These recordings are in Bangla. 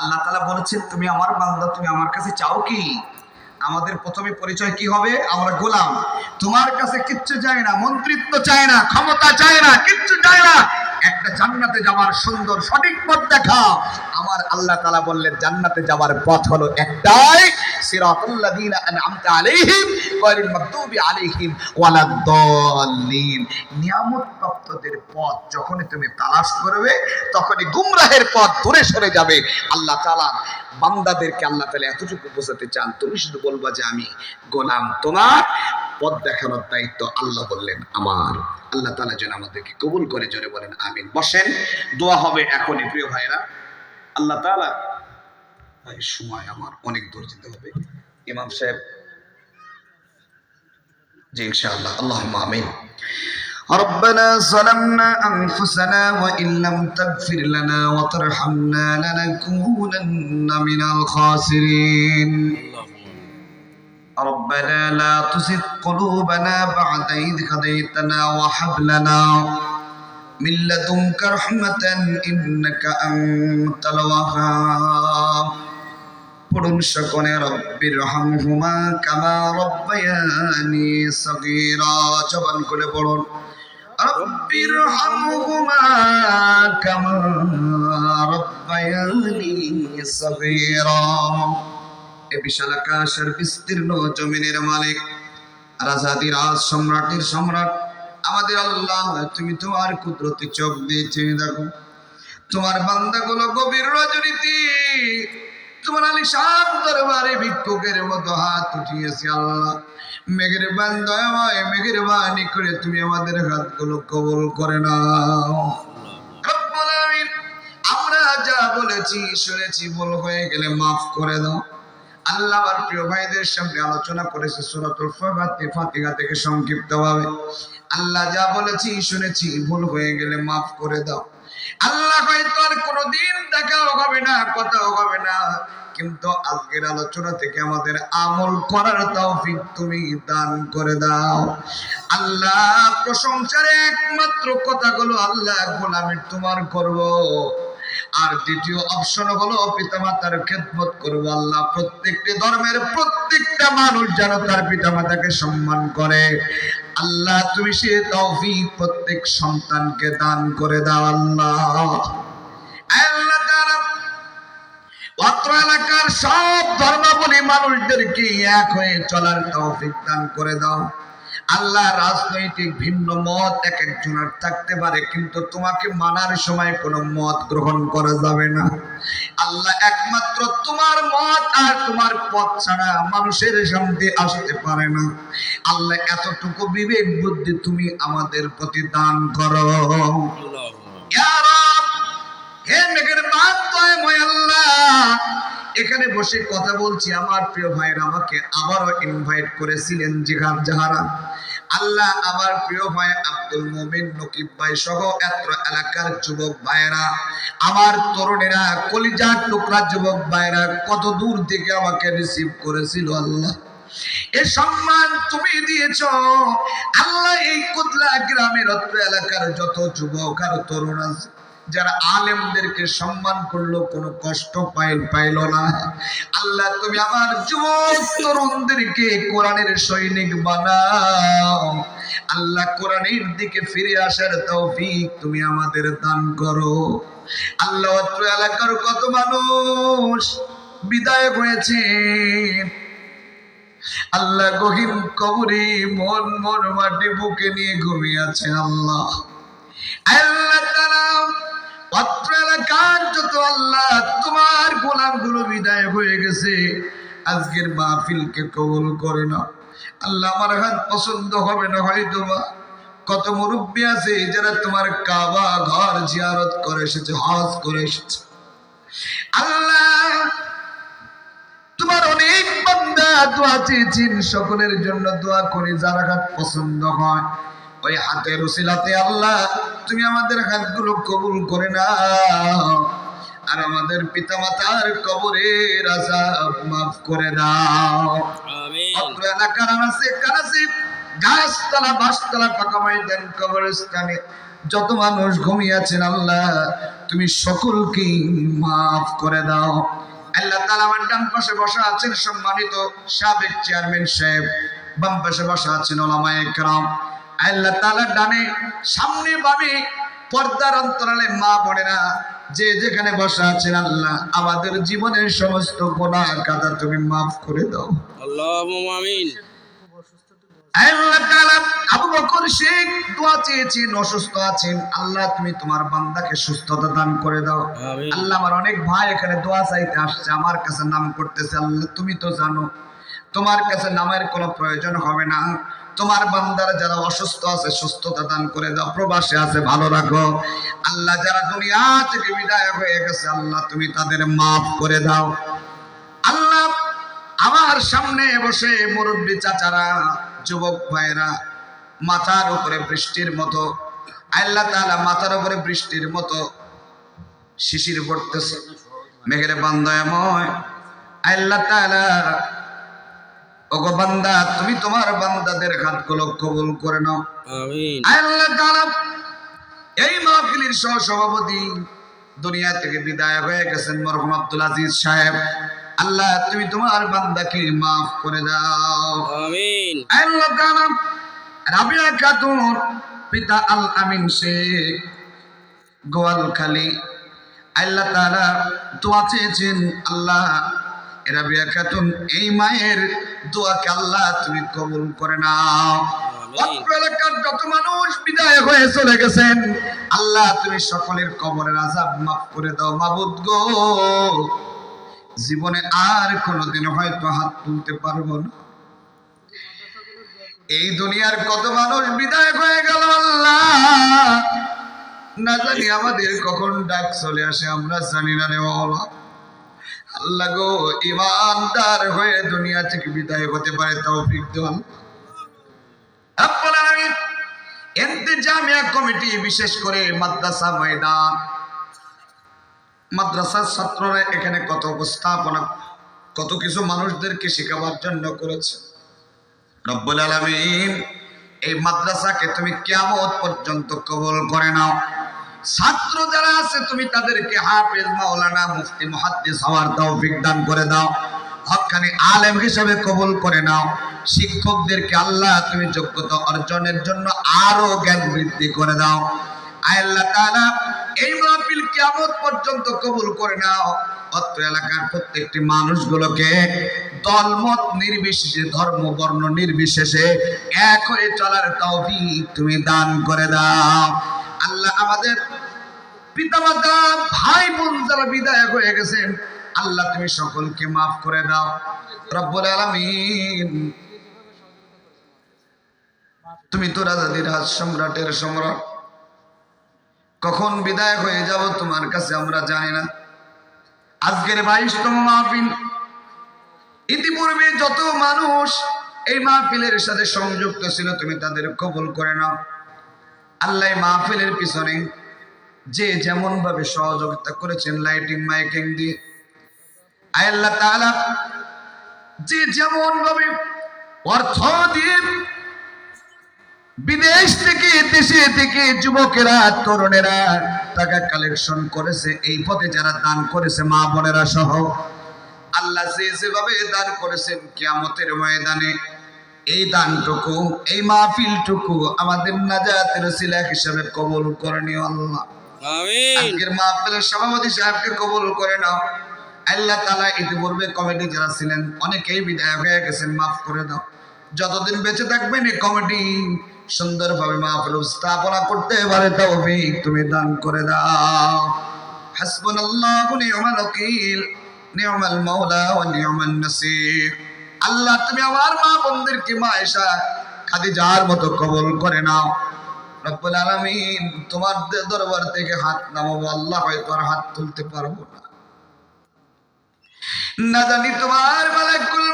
আল্লাহ তালা বলেছেন, তুমি আমার বান্দা, তুমি আমার কাছে চাও কি? আমাদের প্রথমে পরিচয় কি হবে? আমরা গোলাম। তোমার কাছে কিচ্ছু চাই না, মন্ত্রিত্ব চাই না, ক্ষমতা চাই না, কিচ্ছু চাই না। একটা জান্নাতে যাওয়ার সুন্দর সঠিক পথ দেখা। আমার আল্লাহ তালা বললেন, জান্নাতে যাওয়ার পথ হলো একটাই সিরাতাল্লাযীনা আন'আমতা আলাইহিম গায়রিল মাগদুবি আলাইহিম ওয়ালাদ-দাল্লিন। নিয়ামত প্রাপ্তদের পথ যখনই তুমি তালাশ করবে, তখনই গুমরাহের পথ দূরে সরে যাবে। আল্লাহ তাআলা বান্দাদেরকে আল্লাহ তাআলা এতটুকু বোঝাতে চান, তুমি শুধু বলবা যে আমি গোলাম, তোমার পথ দেখানোর দায়িত্ব আল্লাহ বললেন আমার। আল্লাহ তাআলা যেন আমাদেরকে কবুল করে, জোরে বলেন, আমিন। বসেন, দোয়া হবে এখনই, প্রিয় ভাইরা আল্লাহ তাআলা ভাই সময় আমার অনেক দূর যেতে হবে ইমাম সাহেব জি ইনশাআল্লাহ আল্লাহুম্মা আমিন ربنا ظلمنا أنفسنا وإن لم تغفر لنا وترحمنا لنكونن من الخاسرين ربنا لا تزغ قلوبنا بعد إذ هديتنا وهب لنا من لدنك رحمة إنك أنت الوهاب পড়ুন সকলে রব্বির রহমহুমা কামা রব্বায়ানি সগীরা, জবান করে পড়ুন। রব্বির রহমহুমা কামা রব্বায়ানি সগীরা। এ বিশাল আকাশের বিস্তীর্ণ জমিনের মালিক রাজাদি রাজ সম্রাটের সম্রাট। আমাদের আল্লাহ, তুমি তোমার কুদরতি চোখ দিয়ে চেয়ে দেখো। তোমার বান্দাগুলো গভীর রজনীতি তোমার আলী শাম দরবারে ভিক্ষুকের মতো হাত উঠিয়েছে আল্লাহ। মেঘের বান দয়াময় মেঘের বাণী করে তুমি আমাদের হাতগুলো কবল করে না আমরা যা বলেছি, শুনেছি, ভুল হয়ে গেলে মাফ করে দাও। আল্লাহ আমার প্রিয় ভাইদের সামনে আলোচনা করেছে সূরাতুল ফাতিহা ফাতিহা থেকে সংক্ষিপ্ত ভাবে আল্লাহ যা বলেছি, শুনেছি, ভুল হয়ে গেলে মাফ করে দাও। আল্লাহ হয়তো আর কোনোদিন দেখাও হবে না, কথাও হবে না। কিন্তু আজকের আলোচনা থেকে আমাদের আমল করার তৌফিক তুমি দান করে দাও। আল্লাহ প্রশংসার একমাত্র কথাগুলো আল্লাহ গোলামের তোমার করব। আর দ্বিতীয় অপশন হলো পিতামাতার খেদমত করব। আল্লাহ প্রত্যেকটি ধর্মের প্রত্যেকটা মানুষ যেন তার পিতামাতাকে সম্মান করে। আল্লাহ, তুমি সে তৌফিক প্রত্যেক সন্তানকে দান করে দাও, আল্লাহ। আল্লাহ অত্র এলাকার সব ধর্মাবলী মানুষদেরকে এক হয়ে চলার তৌফিক দান করে দাও। আল্লাহ রাজনৈতিক ভিন্ন মত এক একজনের থাকতে পারে কিন্তু তোমাকে মানার সময় কোনো মত গ্রহণ করা যাবে না। আল্লাহ একমাত্র তোমার মত আর তোমার পথ ছাড়া মানুষের সামনে আসতে পারে না। আল্লাহ এতটুকু বিবেক বুদ্ধি তুমি আমাদের প্রতি দান করো। হে মেঘের দয়াময় আল্লাহ এখানে বসে কথা বলছি, আমার প্রিয় ভাইয়ের আমাকে আবারও ইনভাইট করেছিলেন জিহাদ যাহারা আল্লাহ আমার প্রিয় ভাই আব্দুল মোমিন, নকিব ভাই সহ এত এলাকার যুবক ভাইয়েরা, আমার তরুণেরা, কলিজার টুকরা যুবক ভাইয়েরা, কত দূর থেকে আমাকে রিসিভ করেছিল আল্লাহ। এ সম্মান তুমি দিয়েছ। আল্লাহ এই কুদলা গ্রামের অত্র এলাকার যত যুবক আর তরুণ আছে যারা আলেমদেরকে সম্মান করল, কোনো কষ্ট পাইল পাইল না। আল্লাহ, তুমি আমার যুবক তরুণদেরকে কোরআনের সৈনিক বানাও। আল্লাহ, কোরআনের দিকে ফিরে আসার তৌফিক তুমি আমাদের দান করো। আল্লাহ এলাকার কত মানুষ বিদায় হয়েছে। আল্লাহ, গহীন কবরে মন মন, মাটি বুকে নিয়ে ঘুমিয়ে আছে আল্লাহ। আল্লাহ তাআলা অত্র এলাকার যত আল্লাহ, তোমার গোলামগুলো বিদায় হয়ে গেছে। আজকের মাহফিলকে কবুল করে না আল্লাহ আমার হাত পছন্দ হবে না হয়তো বা কত মুরব্বী আছে যারা তোমার কাবা ঘর জিয়ারত করে এসেছে, হজ করে এসেছে। আল্লাহ, তোমার অনেক বান্দা দোয়া চেয়েছেন, সকলের জন্য দোয়া করি, যার হাত পছন্দ হয়। ওই হাতের উসিলাতে আল্লাহ তুমি আমাদের হাতগুলো কবুল করে নাও আর আমাদের পিতামাতার কবরের আজাব মাফ করে দাও। অত্র এলাকার আনাসে কানাসে গাছতলা বাসতলা পাকা ময়দান কবরস্থানে যত মানুষ ঘুমিয়ে আছেন আল্লাহ তুমি সকলকে মাফ করে দাও। আল্লাহ তালা আমার ডান পাশে বসা আছেন সম্মানিত সাবেক চেয়ারম্যান সাহেব বাম পাশে বসা আছেন ওলামা একরাম আল্লাহ তালা ডানে সামনে বামে পর্দার অন্তরালে মা বোনেরা যে যেখানে বসা আছেন আল্লাহ আমাদের জীবনের সমস্ত গোনা কাদা তুমি মাফ করে দাও। আমিন। আল্লাহ আবু বকর শেখ দোয়া চেয়েছেন অসুস্থ আছেন। আল্লাহ তুমি তোমার বান্দাকে সুস্থতা দান করে দাও। আল্লাহ আমার অনেক ভাই এখানে দোয়া চাইতে আসছে আমার কাছে নাম করতেছে আল্লাহ তুমি তো জানো। তোমার কাছে নামের কোনো প্রয়োজন হবে না। তোমার বান্দারা যারা অসুস্থ আছে, সুস্থতা দান করে দাও, প্রবাসে আছে, ভালো রাখো। আল্লাহ যারা দুনিয়া থেকে বিদায় হয়ে গেছে, আল্লাহ তুমি তাদের মাফ করে দাও। আল্লাহ আমার সামনে বসে মুরব্বী চাচারা, যুবক ভাইরা মাথার উপরে বৃষ্টির মতো, আল্লাহ তাআলা মাথার উপরে বৃষ্টির মতো শিশির পড়তেছে। মেঘের বান্দায়ময় আল্লাহ তাআলা ওগো বান্দা তুমি তোমার বান্দাদের হাতগুলো কবুল করে নাও। আমিন। আল্লাহ তাআলা এই মাহফিলের সহ সভাপতি দুনিয়া থেকে বিদায় হয়ে গেছেন মরহুম আব্দুল আজিজ সাহেব। আল্লাহ তুমি তোমার বান্দাকে মাফ করে দাও। আমিন। আল্লাহ তাআলা রাবিয়া খাতুন পিতা আল আমিন শেখ গোয়ালখালী আল্লাহ তাআলা দোয়া চেয়েছেন আল্লাহ রাবিয়া খাতুন এই মায়ের দোয়াকে আল্লাহ তুমি কবুল করে নাও। এলাকার যত মানুষ বিদায় হয়ে চলে গেছেন আল্লাহ তুমি সকলের কবরের আজাব মাফ করে দাও মাবুদ গো। জীবনে আর কোনোদিন হয়তো হাত তুলতে পারব না। এই দুনিয়ার কত মানুষ বিদায় হয়ে গেল আল্লাহ। না জানি আমাদের কখন ডাক চলে আসে আমরা জানি না রে আল্লাহ ইমানদার হয়ে দুনিয়া থেকে বিদায় হতে পারে তৌফিক দাও রব্বুল কমিটি বিশেষ করে মাদ্রাসা ময়দান। মাদ্রাসার ছাত্ররা এখানে কত উপস্থাপনা, কত কিছু মানুষদেরকে শেখাবার জন্য করেছে। রব্বুল আলামিন, এই মাদ্রাসাকে তুমি কিয়ামত পর্যন্ত কবল করে নাও। ছাত্র যারা আছে, তুমি তাদেরকে হাফেজ, মাওলানা, মুফতি, মুহাদ্দিস হওয়ার তৌফিক দান করে দাও। হকখানি আলেম হিসেবে কবুল করে নাও। শিক্ষকদেরকে আল্লাহ তুমি যোগ্যতা অর্জনের জন্য আরও জ্ঞান বৃদ্ধি করে দাও। আল্লাহ তাআলা এই মাহফিল কিয়ামত পর্যন্ত কবুল করে নাও। অত্র এলাকার প্রত্যেকটি মানুষগুলোকে দলমত নির্বিশেষে, ধর্ম, বর্ণ নির্বিশেষে এক হয়ে চলার তৌফিক তুমি দান করে দাও। আল্লাহ আমাদের পিতামাতা ভাই বোন যারা বিদায় হয়ে গেছেন আল্লাহ তুমি সকলকে মাফ করে দাও। রব্বুল আলামিন। তুমি তো রাজাদের রাজ সম্রাটের সম্রাট। কখন বিদায় হয়ে যাব তোমার কাছে আমরা জানি না। আজকের বাইশতম মাহফিল। ইতিপূর্বে যত মানুষ এই মাহফিলের সাথে সংযুক্ত ছিল, তুমি তাদের কবুল করে নাও। আল্লাহ মাহফিলের পিছনে যে যেমন ভাবে সহযোগিতা করেছেন লাইটিং মাইকিং দিয়ে। আল্লাহ তাআলা, যে যেমন ভাবে অর্থ দিয়ে বিদেশ থেকে, দেশে থেকে যুবকেরা, তরুণেরা টাকা কালেকশন করেছে, এই পথে যারা দান করেছে, মা বোনেরা সহ, আল্লাহ যে যেভাবে দান করেছেন, কিয়ামতের ময়দানে এই দানটুকু এই মাহফিলটুকু আমাদের নাজাতের সিলা হিসাবে কবুল করে নিও আল্লাহ। আজকের মাহফিলের সভাপতি সাহেবকে কবুল করে নাও। আল্লাহ তালা ইতিপূর্বে কমিটি যারা ছিলেন অনেকেই বিদায় হয়ে গেছেন মাফ করে দাও। যতদিন বেঁচে থাকবেন এই কমিটি সুন্দরভাবে মাহফিল স্থাপনা করতে পারে তৌফিক তুমি দান করে দাও। হাসবুনাল্লাহু নি'মাল ওয়াকিল নি'মাল মাওলা ওয়া নি'মান নাসির। আল্লাহ, তুমি আমার মা বোনদেরকে মা এসা খাদিজার মতো কবল করে নাও। রব্বুল আলামিন তোমার দরবার থেকে হাত নামাবো, আল্লাহ হয়তো আর হাত তুলতে পারব না। না জানি তোমার মালাকুল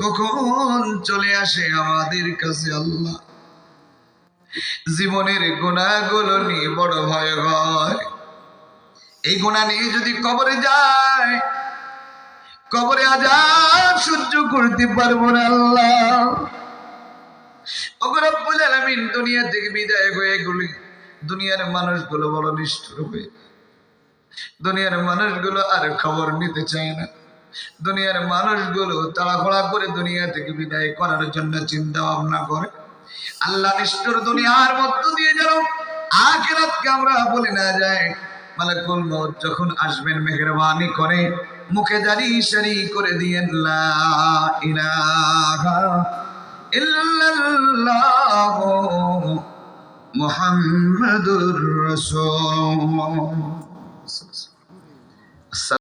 কখন চলে আসে আমাদের কাছে, আল্লাহ। জীবনের গুণাগুলো নিয়ে বড় ভয় হয়। এই গুণা নিয়ে যদি কবরে যায় কবরে আজাব সহ্য করতে পারব না আল্লাহ। ওগো রব্বুল আলামিন, দুনিয়া থেকে বিদায় হয়ে গেলি দুনিয়ার মানুষগুলো বড় নিষ্ঠুর হয়ে দুনিয়ার মানুষগুলো আর খবর নিতে চায় না। দুনিয়ার মানুষগুলো তাড়াহুড়া করে দুনিয়া থেকে বিদায় করার জন্য চিন্তা ভাবনা করে। আল্লাহ নিষ্ঠুর দুনিয়ার মধ্য দিয়ে যেন আখিরাতকে আমরা বলে না যায় মালাকুল মউত যখন আসবেন মেহেরবানি করে মুখে দারি সারি করে ইল্লাল্লাহ মুহাম্মাদুর রাসূল।